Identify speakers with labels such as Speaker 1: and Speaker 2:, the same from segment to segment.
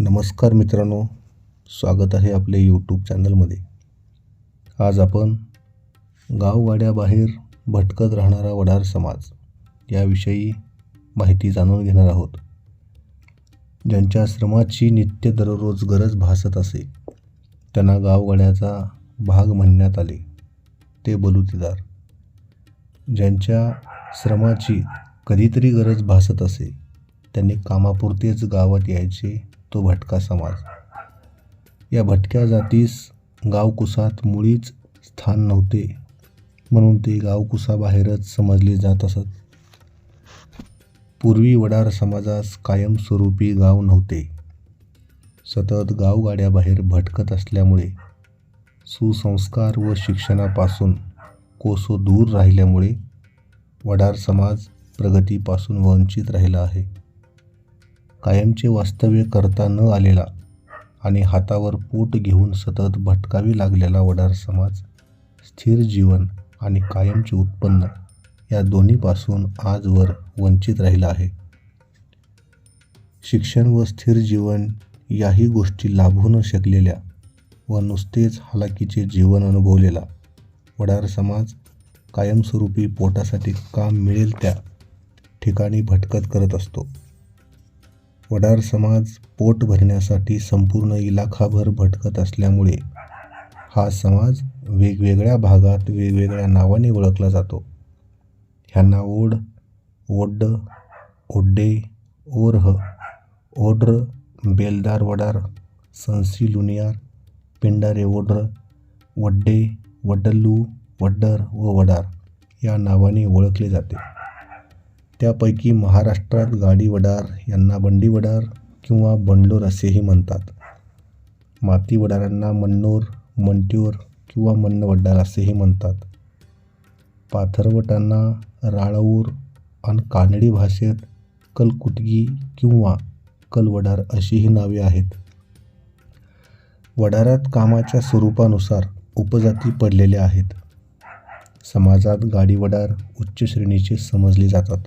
Speaker 1: नमस्कार मित्रांनो स्वागत आहे आपले यूट्यूब चॅनलमध्ये. आज आपण गाववाड्याबाहेर भटकत राहणारा वडार समाज याविषयी माहिती जाणून घेणार आहोत. ज्यांच्या श्रमाची नित्य दररोज गरज भासत असे त्यांना गाववाड्याचा भाग म्हणण्यात आले ते बलुतेदार. ज्यांच्या श्रमाची कधीतरी गरज भासत असे त्यांनी कामापुरतेच गावात यायचे तो भटका समाज. या भटक्या जातीस गावकुसात मुळीच स्थान नव्हते म्हणून ते गावकुसाबाहेरच समजले जात असत. पूर्वी वडार समाजास कायमस्वरूपी गाव नव्हते. सतत गावगाड्याबाहेर भटकत असल्यामुळे सुसंस्कार व शिक्षणापासून कोसो दूर राहिल्यामुळे वडार समाज प्रगतीपासून वंचित राहिला आहे. कायमचे वास्तव्य करता न आलेला आणि हातावर पोट घेऊन सतत भटकावी लागलेला वडार समाज स्थिर जीवन आणि कायमचे उत्पन्न या दोन्हीपासून आजवर वंचित राहिला आहे. शिक्षण व स्थिर जीवन याही गोष्टी लाभू न शकलेल्या व नुसतेच हालाकीचे जीवन अनुभवलेला वडार समाज कायमस्वरूपी पोटासाठी काम मिळेल त्या ठिकाणी भटकत करत असतो. वडार समाज पोट भरण्यासाठी संपूर्ण इलाखाभर भटकत असल्यामुळे हा समाज वेगवेगळ्या भागात वेगवेगळ्या नावाने ओळखला जातो. ह्यांना ओढ ओड्ड ओड्डे ओरह ओड्र बेलदार वडार संसी लुनियार पिंडारे ओड्र वड्डे वड्डल्लू वड्डर व वडार या नावाने ओळखले जाते. त्यापैकी महाराष्ट्रात गाडी वडार यांना बंडी वडार किंवा बंडलोर असेही म्हणतात. माती वडारांना मन्नोर मंट्योर किंवा मन्नवड्डार असेही म्हणतात. पाथरवटांना राळवूर आणि कानडी भाषेत कलकुटगी किंवा कलवडार अशीही नावे आहेत. वडारात कामाच्या स्वरूपानुसार उपजाती पडलेल्या आहेत. समाजात गाडी वडार उच्च श्रेणीचे समजले जातात.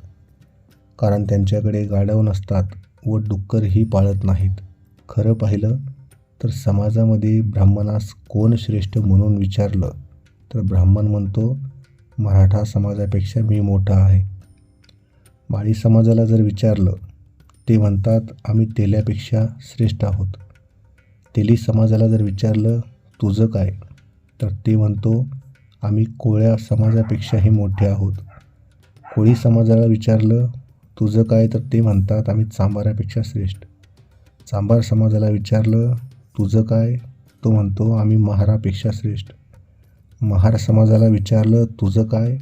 Speaker 1: कारण त्यांच्याकडे गाढव नसतात व डुक्करही पाळत नाहीत. खरं पाहिलं तर समाजामध्ये ब्राह्मणास कोण श्रेष्ठ म्हणून विचारलं तर ब्राह्मण म्हणतो मराठा समाजापेक्षा मी मोठा आहे. माळी समाजाला जर विचारलं ते म्हणतात आम्ही तेल्यापेक्षा श्रेष्ठ आहोत. तेली समाजाला जर विचारलं तुझं काय? तर ते म्हणतो आम्ही कोळ्या समाजापेक्षाही मोठे आहोत. कोळी समाजाला विचारलं तुझं काय तर ते म्हणतात आम्ही चांभाऱ्यापेक्षा श्रेष्ठ. चांभार समाजाला विचारलं तुझं काय? तो म्हणतो आम्ही महारापेक्षा श्रेष्ठ. महार समाजाला विचारलं तुझं काय?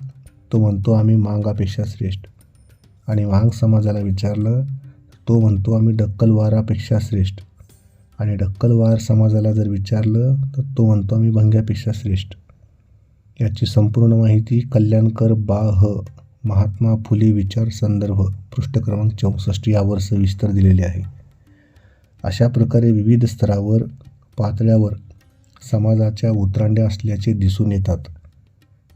Speaker 1: तो म्हणतो आम्ही मांगापेक्षा श्रेष्ठ. आणि मांग समाजाला विचारलं तो म्हणतो आम्ही डक्कलवारापेक्षा श्रेष्ठ. आणि डक्कलवार समाजाला जर विचारलं तर तो म्हणतो आम्ही भंग्यापेक्षा श्रेष्ठ. याची संपूर्ण माहिती कल्याणकर बा ह महात्मा फुले विचार संदर्भ पृष्ठ क्रमांक चौसष्ट यावर सविस्तर दिलेले आहे. अशा प्रकारे विविध स्तरावर पातळ्यावर समाजाच्या उतरांड्या असल्याचे दिसून येतात.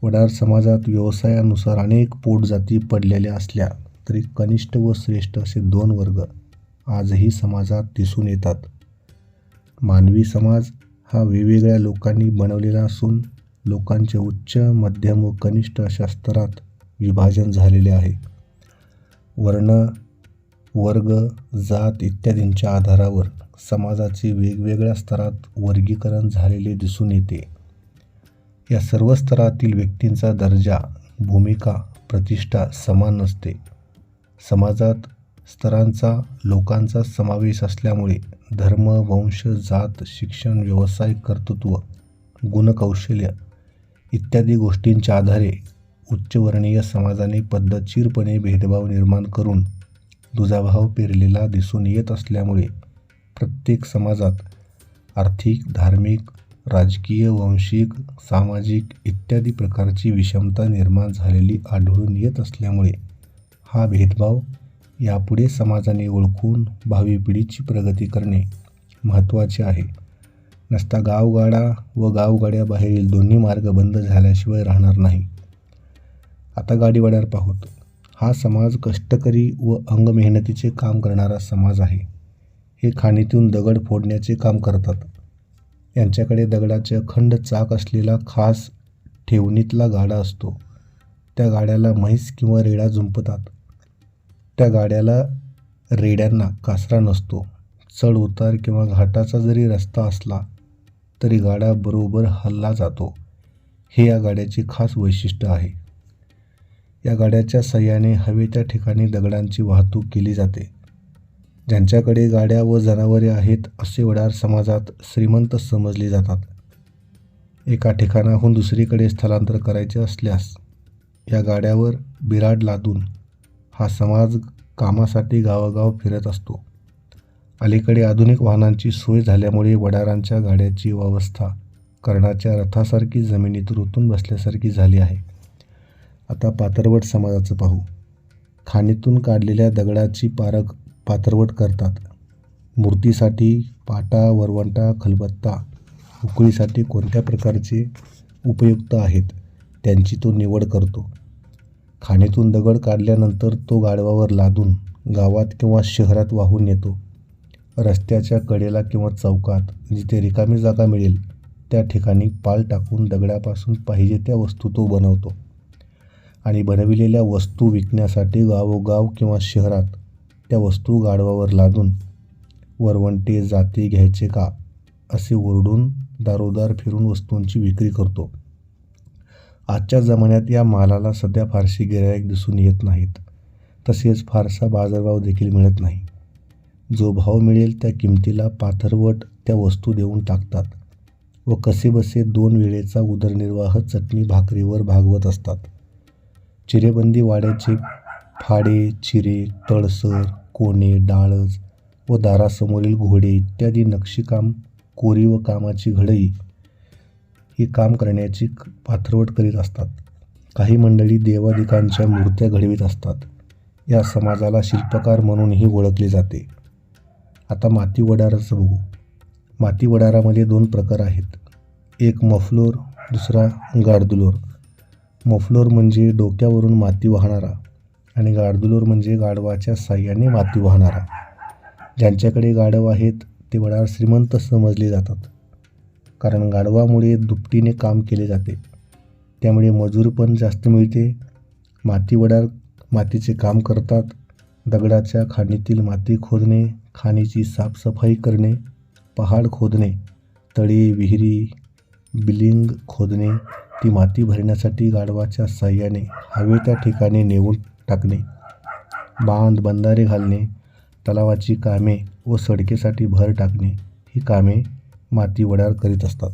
Speaker 1: वडार समाजात व्यवसायानुसार अनेक पोटजाती पडलेल्या असल्या तरी कनिष्ठ व श्रेष्ठ असे दोन वर्ग आजही समाजात दिसून येतात. मानवी समाज हा वेगवेगळ्या लोकांनी बनवलेला असून लोकांचे उच्च मध्यम व कनिष्ठ अशा स्तरात विभाजन झालेले आहे. वर्ण वर्ग जात इत्यादींच्या आधारावर समाजाचे वेगवेगळ्या स्तरात वर्गीकरण झालेले दिसून येते. या सर्व स्तरातील व्यक्तींचा दर्जा भूमिका प्रतिष्ठा समान नसते. समाजात स्तरांचा लोकांचा समावेश असल्यामुळे धर्म वंश जात शिक्षण व्यवसाय कर्तृत्व गुणकौशल्य इत्यादी गोष्टींच्या आधारे उच्चवर्णीय समाजाने पद्धतशीरपणे भेदभाव निर्माण करून दुजाभाव पेरलेला दिसून येत असल्यामुळे प्रत्येक समाजात आर्थिक धार्मिक राजकीय वंशिक सामाजिक इत्यादी प्रकारची विषमता निर्माण झालेली आढळून येत असल्यामुळे हा भेदभाव यापुढे समाजाने ओळखून भावी पिढीची प्रगती करणे महत्त्वाचे आहे. नसता गावगाडा व गावगाड्याबाहेरील दोन्ही मार्ग बंद झाल्याशिवाय राहणार नाही. आता गाडीवाड्यावर पाहूत. हा समाज कष्टकरी व अंगमेहनतीचे काम करणारा समाज आहे. हे खाणीतून दगड फोडण्याचे काम करतात. यांच्याकडे दगडाचे अखंड चाक असलेला खास ठेवणीतला गाडा असतो. त्या गाड्याला म्हैस किंवा रेडा जुंपतात त्या गाड्याला रेड्यांना कासरा नसतो. चढ उतार किंवा घाटाचा जरी रस्ता असला तरी गाडा बरोबर हल्ला जातो. हे या गाड्याचे खास वैशिष्ट्य आहे. या गाड्याच्या सहाय्याने हवे त्या ठिकाणी दगडांची वाहतूक केली जाते. ज्यांच्याकडे गाड्या व जनावरे आहेत असे वडार समाजात श्रीमंत समजले जातात. एका ठिकाणाहून दुसरीकडे स्थलांतर करायचे असल्यास या गाड्यावर बिराड लादून हा समाज कामासाठी गावागाव फिरत असतो. अलीकडे आधुनिक वाहनांची सोय झाल्यामुळे वडारांच्या गाड्याची व्यवस्था कर्णाच्या रथासारखी जमिनीत रुतून बसल्यासारखी झाली आहे. आता पातरवट समाजाचं पाहू. खाणीतून काढलेल्या दगडाची पारख पातरवट करतात. मूर्तीसाठी पाटा वरवंटा खलबत्ता उकळीसाठी कोणत्या प्रकारचे उपयुक्त आहेत त्यांची तो निवड करतो. खाणीतून दगड काढल्यानंतर तो गाढवावर लादून गावात किंवा शहरात वाहून येतो रस्त्याच्या कडेला किंवा चौकात जिथे रिकामी जागा मिळेल त्या ठिकाणी पाल टाकून दगडापासून पाहिजे त्या वस्तू तो बनवतो. आणि बनविलेल्या वस्तू विकण्यासाठी गावोगाव किंवा शहरात त्या वस्तू गाढवावर लादून वरवंटे जाते घ्यायचे का असे ओरडून दारोदार फिरून वस्तूंची विक्री करतो. आजच्या जमान्यात या मालाला सध्या फारशी गिराईक दिसून येत नाहीत. तसेच फारसा बाजारभाव देखील मिळत नाही. जो भाव मिळेल त्या किमतीला पाथरवट त्या वस्तू देऊन टाकतात व कसेबसे दोन वेळेचा उदरनिर्वाह चटणी भाकरीवर भागवत असतात. चिरेबंदी वाड्याचे फाडे चिरे तळसर कोणे डाळज व दारासमोरील घोडे इत्यादी नक्षीकाम कोरीव कामाची घडई ही काम करण्याची क- पाथरवट करीत असतात. काही मंडळी देवादिकांच्या मूर्त्या घडवीत असतात. या समाजाला शिल्पकार म्हणूनही ओळखले जाते. आता माती वडाराचं बघू. माती वडारामध्ये दोन प्रकार आहेत. एक मफलोर दुसरा गाडदुलोर. मफलोर म्हणजे डोक्यावरून माती वाहणारा आणि गाडदुलोर म्हणजे गाढवाच्या साह्याने माती वाहणारा. ज्यांच्याकडे गाढव आहेत ते वडार श्रीमंत समजले जातात. कारण गाढवामुळे दुपटीने काम केले जाते. त्यामुळे मजूर पण जास्त मिळते. माती वडार मातीचे काम करतात. दगडाच्या खाणीतील माती खोदणे खाणीची साफसफाई करणे पहाड खोदणे तळी विहिरी बिलिंग खोदणे ती माती भरण्यासाठी गाढवाच्या साह्याने हवे त्या ठिकाणी नेऊन टाकणे बांध बंधारे घालणे तलावाची कामे व सडकेसाठी भर टाकणे ही कामे माती वडार करीत असतात.